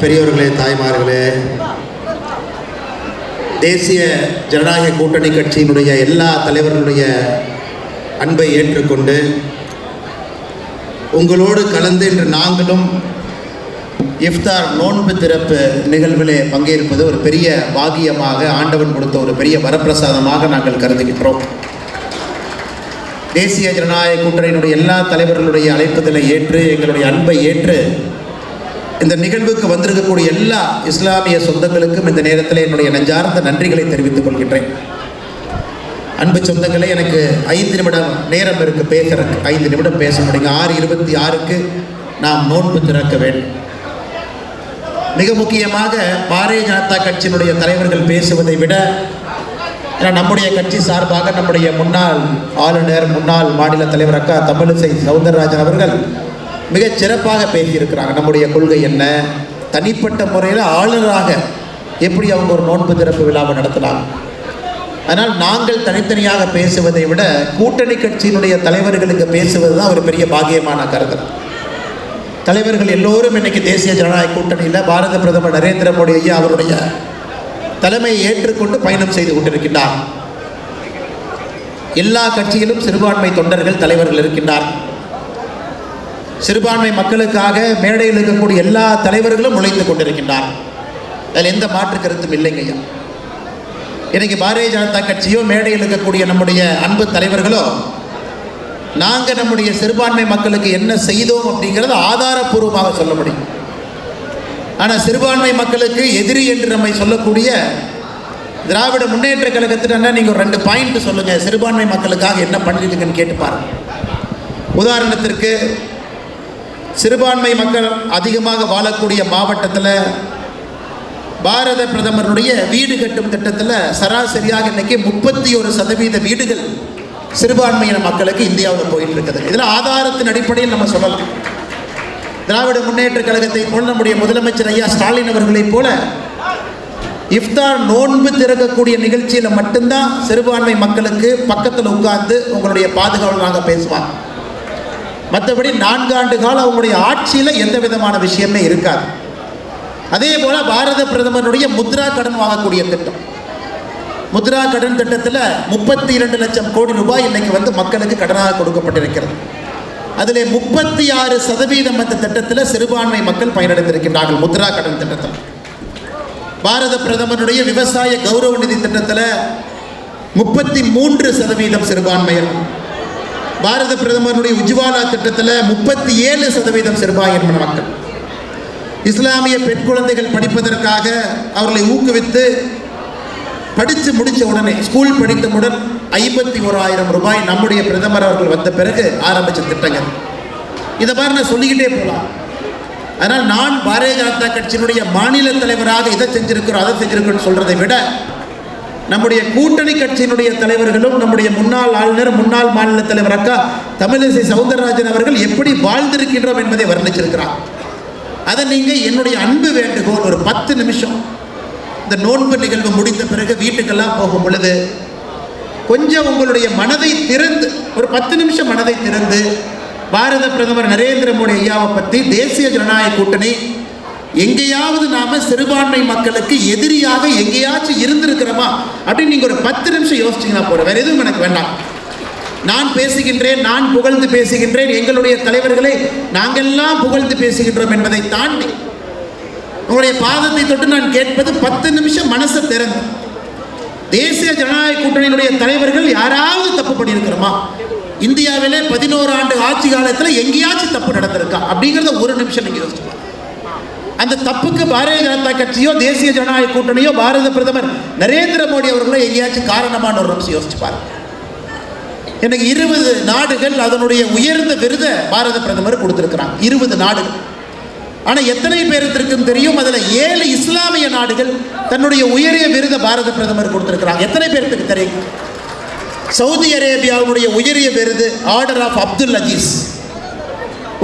பெரியவர்களே தாய்மார்களே தேசிய ஜனநாயக கூட்டணி கட்சியினுடைய எல்லா தலைவர்களுடைய அன்பை ஏற்றுக்கொண்டு உங்களோடு கலந்து இன்று நாங்களும் இஃப்தார் நோன்பு திறப்பு நிகழ்விலே பங்கேற்பது ஒரு பெரிய பாகியமாக ஆண்டவன் கொடுத்த ஒரு பெரிய வரப்பிரசாதமாக நாங்கள் கருதுகின்றோம். தேசிய ஜனநாயக கூட்டணியினுடைய எல்லா தலைவர்களுடைய அழைப்புதலை ஏற்று எங்களுடைய அன்பை ஏற்று இந்த நிகழ்வுக்கு வந்திருக்கக்கூடிய எல்லா இஸ்லாமிய சொந்தங்களுக்கும் இந்த நேரத்தில் என்னுடைய நெஞ்சார்ந்த நன்றிகளை தெரிவித்துக் கொள்கின்றேன். அன்பு சொந்தங்களே எனக்கு ஐந்து நிமிடம் நேரம் இருக்கு பேசுறதுக்கு. ஐந்து நிமிடம் பேச முடியுங்க. ஆறு இருபத்தி ஆறுக்கு நாம் நோன்பு திறக்க வேண்டும். மிக முக்கியமாக பாரதிய ஜனதா கட்சியினுடைய தலைவர்கள் பேசுவதை விட ஏன்னா நம்முடைய கட்சி சார்பாக நம்முடைய முன்னாள் ஆளுநர் முன்னாள் மாநில தலைவர் அக்கா தமிழிசை சவுந்தரராஜன் அவர்கள் மிகச் சிறப்பாக பேசியிருக்கிறாங்க. நம்முடைய கொள்கை என்ன? தனிப்பட்ட முறையில் ஆளுநராக எப்படி அவங்க ஒரு நோன்பு திறப்பு விழாவை நடத்தினாங்க? அதனால் நாங்கள் தனித்தனியாக பேசுவதை விட கூட்டணி கட்சியினுடைய தலைவர்களுக்கு பேசுவது தான் ஒரு பெரிய பாக்கியமான கருத்து. தலைவர்கள் எல்லோரும் இன்னைக்கு தேசிய ஜனநாயக கூட்டணியில் பாரத பிரதமர் நரேந்திர மோடி ஐயா அவருடைய தலைமையை ஏற்றுக்கொண்டு பயணம் செய்து கொண்டிருக்கின்றார். எல்லா கட்சியிலும் சிறுபான்மை தொண்டர்கள் தலைவர்கள் இருக்கின்றார் சிறுபான்மை மக்களுக்காக மேடையில் இருக்கக்கூடிய எல்லா தலைவர்களும் உழைத்து கொண்டிருக்கின்றார் அதில் எந்த மாற்று கருத்தும் இல்லைங்க ஐயா. இன்னைக்கு பாரதிய ஜனதா கட்சியோ மேடையில் இருக்கக்கூடிய நம்முடைய அன்பு தலைவர்களோ நாங்கள் நம்முடைய சிறுபான்மை மக்களுக்கு என்ன செய்தோம் அப்படிங்கிறத ஆதாரப்பூர்வமாக சொல்ல முடியும். ஆனால் சிறுபான்மை மக்களுக்கு எதிரி என்று நம்மை சொல்லக்கூடிய திராவிட முன்னேற்ற கழகத்திட்ட நீங்கள் ஒரு ரெண்டு பாயிண்ட் சொல்லுங்கள் சிறுபான்மை மக்களுக்காக என்ன பண்ணிருக்குன்னு கேட்டு பாருங்கள் உதாரணத்திற்கு சிறுபான்மை மக்கள் அதிகமாக வாழக்கூடிய மாவட்டத்தில் பாரத பிரதமருடைய வீடு கட்டும் திட்டத்தில் சராசரியாக இன்னைக்கு முப்பத்தி ஒரு சதவீத வீடுகள் சிறுபான்மையின மக்களுக்கு இந்தியாவில் போயிட்டு இருக்குது இதில் ஆதாரத்தின் அடிப்படையில் நம்ம சொல்லலாம். திராவிட முன்னேற்ற கழகத்தை போல நம்முடைய முதலமைச்சர் ஐயா ஸ்டாலின் அவர்களைப் போல இஃப்தார் நோன்பு திறக்கக்கூடிய நிகழ்ச்சியில் மட்டும்தான் சிறுபான்மை மக்களுக்கு பக்கத்தில் உட்கார்ந்து உங்களுடைய பாதுகாவலாக பேசுவாங்க. மற்றபடி நான்காண்டு காலம் அவங்களுடைய ஆட்சியில் எந்த விதமான விஷயமே இருக்காது. அதே போல் பாரத பிரதமருடைய முத்ரா கடன் வாங்கக்கூடிய திட்டம். முத்ரா கடன் திட்டத்தில் முப்பத்தி இரண்டு லட்சம் கோடி ரூபாய் இன்னைக்கு வந்து மக்களுக்கு கடனாக கொடுக்கப்பட்டிருக்கிறது. அதிலே முப்பத்தி ஆறு சதவீதம் அந்த திட்டத்தில் சிறுபான்மை மக்கள் பயனடைந்திருக்கின்றார்கள் முத்ரா கடன் திட்டத்தில். பாரத பிரதமருடைய விவசாய கௌரவ நிதி திட்டத்தில் முப்பத்தி மூன்று சதவீதம் சிறுபான்மையர் பாரத பிரதமருடைய உஜ்வாலா திட்டத்தில் முப்பத்தி ஏழு சதவீதம் சிறுபான்மையின மக்கள். இஸ்லாமிய பெண் குழந்தைகள் படிப்பதற்காக அவர்களை ஊக்குவித்து படித்து முடித்த உடனே ஸ்கூல் படித்தவுடன் ஐம்பத்தி ஓராயிரம் ரூபாய் நம்முடைய பிரதமர் அவர்கள் வந்த பிறகு ஆரம்பித்த திட்டங்கள். இதை மாதிரி நான் சொல்லிக்கிட்டே போகலாம் அதனால் நான் பாரதிய ஜனதா கட்சியினுடைய மாநில தலைவராக இதை செஞ்சிருக்கிறோம் அதை செஞ்சுருக்கோன்னு சொல்கிறதை விட நம்முடைய கூட்டணி கட்சியினுடைய தலைவர்களும் நம்முடைய முன்னாள் ஆளுநர் முன்னாள் மாநில தலைவர் அக்கா தமிழிசை சவுந்தரராஜன் அவர்கள் எப்படி வாழ்ந்திருக்கின்றோம் என்பதை வர்ணிச்சிருக்கிறார். அதை நீங்கள் என்னுடைய அன்பு வேண்டுகோள் ஒரு பத்து நிமிஷம். இந்த நோன்பு நிகழ்வு முடிந்த பிறகு வீட்டுக்கெல்லாம் போகும் பொழுது கொஞ்சம் உங்களுடைய மனதை திறந்து ஒரு பத்து நிமிஷம் மனதை திறந்து பாரத பிரதமர் நரேந்திர மோடி ஐயாவை பற்றி தேசிய ஜனநாயக கூட்டணி எங்கேயாவது நாம சிறுபான்மை மக்களுக்கு எதிரியாக எங்கேயாச்சும் இருந்திருக்கிறோமா? அப்படின்னு நீங்கள் ஒரு பத்து நிமிஷம் யோசிச்சிங்கன்னா போதும். வேற எதுவும் எனக்கு வேண்டாம். நான் பேசுகின்றேன் நான் புகழ்ந்து பேசுகின்றேன். எங்களுடைய தலைவர்களை நாங்கெல்லாம் புகழ்ந்து பேசுகின்றோம் என்பதை தாண்டி உங்களுடைய பாதத்தை தொட்டு நான் கேட்பது பத்து நிமிஷம் மனசை திறந்து. தேசிய ஜனநாயக கூட்டணியினுடைய தலைவர்கள் யாராவது தப்பு பண்ணியிருக்கிறோமா? இந்தியாவிலே பதினோரு ஆண்டு ஆட்சி காலத்தில் எங்கேயாச்சும் தப்பு நடந்திருக்கா? அப்படிங்கிறத ஒரு நிமிஷம் நீங்கள் யோசிச்சுக்கலாம் அந்த தப்புக்கு பாரதிய ஜனதா கட்சியோ தேசிய ஜனநாயக கூட்டணியோ பாரத பிரதமர் நரேந்திர மோடி அவர்களோ எங்கேயாச்சும் காரணமான ஒரு நிமிஷம் யோசிச்சு பாருங்க. எனக்கு இருபது நாடுகள் அதனுடைய உயர்ந்த விருதை பாரத பிரதமர் கொடுத்துருக்கிறாங்க. இருபது நாடுகள். ஆனால் எத்தனை பேருத்திற்கும் தெரியும் அதில் ஏழு இஸ்லாமிய நாடுகள் தன்னுடைய உயரிய விருதை பாரத பிரதமர் கொடுத்துருக்கிறாங்க. எத்தனை பேர்த்துக்கு தெரியும்? சவுதி அரேபியாவுடைய உயரிய விருது ஆர்டர் ஆஃப் அப்துல் அஜீஸ்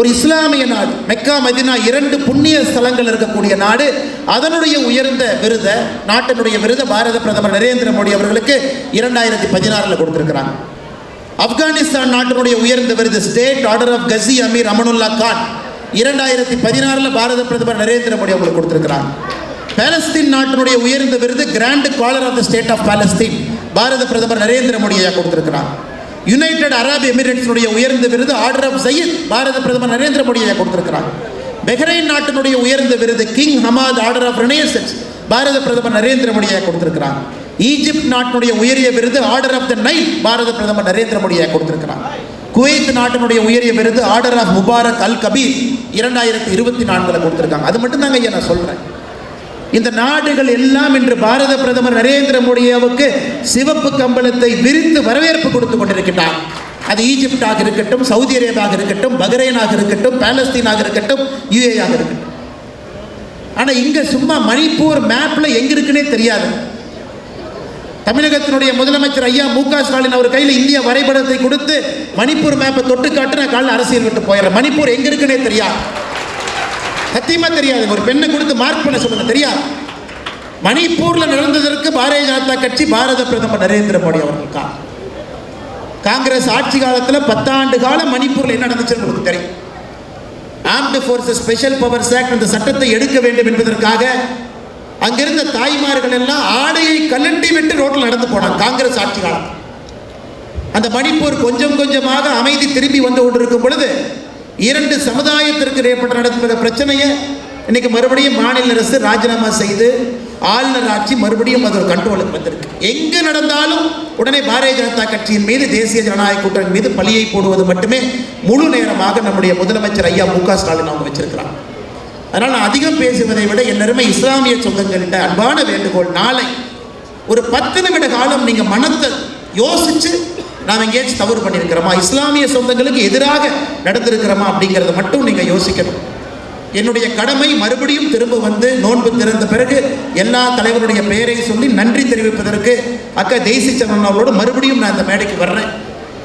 ஒரு இஸ்லாமிய நாடு மெக்கா மதினா இரண்டு புண்ணிய ஸ்தலங்கள் இருக்கக்கூடிய நாடு. அதனுடைய உயர்ந்த விருதை நாட்டினுடைய விருதை பாரத பிரதமர் நரேந்திர மோடி அவர்களுக்கு இரண்டாயிரத்தி பதினாறில் கொடுத்திருக்கிறாங்க. ஆப்கானிஸ்தான் நாட்டினுடைய உயர்ந்த விருது state order of Ghazi Amir Amanullah Khan இரண்டாயிரத்தி பதினாறில் பாரத பிரதமர் நரேந்திர மோடி அவங்களுக்கு கொடுத்துருக்கிறாங்க. பாலஸ்தீன் நாட்டினுடைய உயர்ந்த விருது grand collar of the state of Palestine Bharat பிரதமர் நரேந்திர மோடி ஐயா கொடுத்திருக்கிறார் யுனைடெட் அரபு எமிரேட்ஸினுடைய உயர்ந்த விருது ஆர்டர் ஆஃப் சையத் பாரத பிரதமர் நரேந்திர மோடியை கொடுத்திருக்கிறார். பெஹ்ரைன் நாட்டினுடைய உயர்ந்த விருது king Hamad order of renaissance Bharat பிரதமர் நரேந்திர மோடியை கொடுத்திருக்கிறார். ஈஜிப்ட் நாட்டினுடைய உயரிய விருது order of the Nile Bharat பிரதமர் நரேந்திர மோடியை கொடுத்திருக்கிறார். குவைத் நாட்டினுடைய உயரிய விருது order of Mubarak al Kabeer இரண்டாயிரத்தி இருபத்தி நான்கில் கொடுத்துருக்காங்க. அது மட்டும் தாங்க ஐயா நான் சொல்கிறேன் இந்த நாடுகள் எல்லாம் இன்று பாரத பிரதமர் நரேந்திர மோடியாவுக்கு சிவப்பு கம்பளத்தை விரித்து வரவேற்பு கொடுத்து கொண்டிருக்கிறார் அது ஈஜிப்டாக இருக்கட்டும் சவுதி அரேபியாக இருக்கட்டும் பஹ்ரைனாக இருக்கட்டும் பாலஸ்தீனாக இருக்கட்டும் யுஏஆக இருக்கட்டும். ஆனால் இங்கே சும்மா மணிப்பூர் மேப்பில் எங்கே இருக்குன்னே தெரியாது. தமிழகத்தினுடைய முதலமைச்சர் ஐயா மு க ஸ்டாலின் அவர் கையில் இந்திய வரைபடத்தை கொடுத்து மணிப்பூர் மேப்பை தொட்டு காட்டு நான் காலையில் அரசியல் விட்டு போயிடுறேன் மணிப்பூர் எங்கே இருக்குன்னே தெரியாது. சத்தியமா தெரியாது. ஒரு பெண்ணை கொடுத்து மார்க் பண்ண சொல்லுங்க தெரியாது. மணிப்பூர்ல நடந்ததற்கு பாரதிய ஜனதா கட்சி பாரத பிரதமர் நரேந்திர மோடி அவர்கள் காங்கிரஸ் ஆட்சி காலத்தில் பத்தாண்டு காலம் மணிப்பூர்ல என்ன நடந்துச்சுன்னு உங்களுக்கு தெரியும். Armed forces special powers act அந்த சட்டத்தை எடுக்க வேண்டும் என்பதற்காக அங்கிருந்த தாய்மார்கள் எல்லாம் ஆடையை கலண்டி விட்டு ரோட்டில் நடந்து போனாங்க காங்கிரஸ் ஆட்சி காலம் அந்த மணிப்பூர் கொஞ்சம் கொஞ்சமாக அமைதி திரும்பி வந்து கொண்டிருக்கும் பொழுது இரண்டு சமுதாயத்திற்கு ஏற்பட்டு நடந்த பிரச்சனையை இன்னைக்கு மறுபடியும் மாநில அரசு ராஜினாமா செய்து ஆளுநர் ஆட்சி மறுபடியும் அது ஒரு கண்ட்ரோலுக்கு வந்திருக்கு. எங்கு நடந்தாலும் உடனே பாரதிய ஜனதா கட்சியின் மீது தேசிய ஜனநாயக கூட்டணி மீது பழியை போடுவது மட்டுமே முழு நேரமாக நம்முடைய முதலமைச்சர் ஐயா மு க ஸ்டாலின் அவங்க வச்சிருக்கிறாங்க. அதனால் நான் அதிகம் பேசுவதை விட என்னருமே இஸ்லாமிய சொந்தங்கள்கிட்ட அன்பான வேண்டுகோள் நாளை ஒரு பத்து நிமிட காலம் நீங்கள் மனத்தை யோசிச்சு நாம் எங்கேயாச்சும் தவறு பண்ணியிருக்கிறோமா? இஸ்லாமிய சொந்தங்களுக்கு எதிராக நடந்திருக்கிறோமா அப்படிங்கிறத மட்டும் நீங்கள் யோசிக்கணும். என்னுடைய கடமை மறுபடியும் திரும்ப வந்து நோன்பு திறந்த பிறகு எல்லா தலைவருடைய பெயரை சொல்லி நன்றி தெரிவிப்பதற்கு அக்கா தேசி சரண் அவர்களோடு மறுபடியும் நான் இந்த மேடைக்கு வர்றேன்.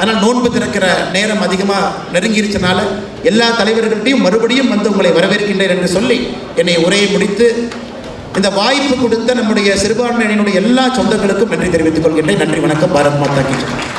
ஆனால் நோன்பு திறக்கிற நேரம் அதிகமாக நெருங்கிருச்சனால எல்லா தலைவர்கள்ட்டையும் மறுபடியும் வந்து உங்களை வரவேற்கின்றேன் என்று சொல்லி என்னை உரையை முடித்து இந்த வாய்ப்பு கொடுத்த நம்முடைய சிறுபான்மையினுடைய எல்லா சொந்தங்களுக்கும் நன்றி தெரிவித்துக் கொள்கின்றேன். நன்றி வணக்கம். பாரத் மாதா கி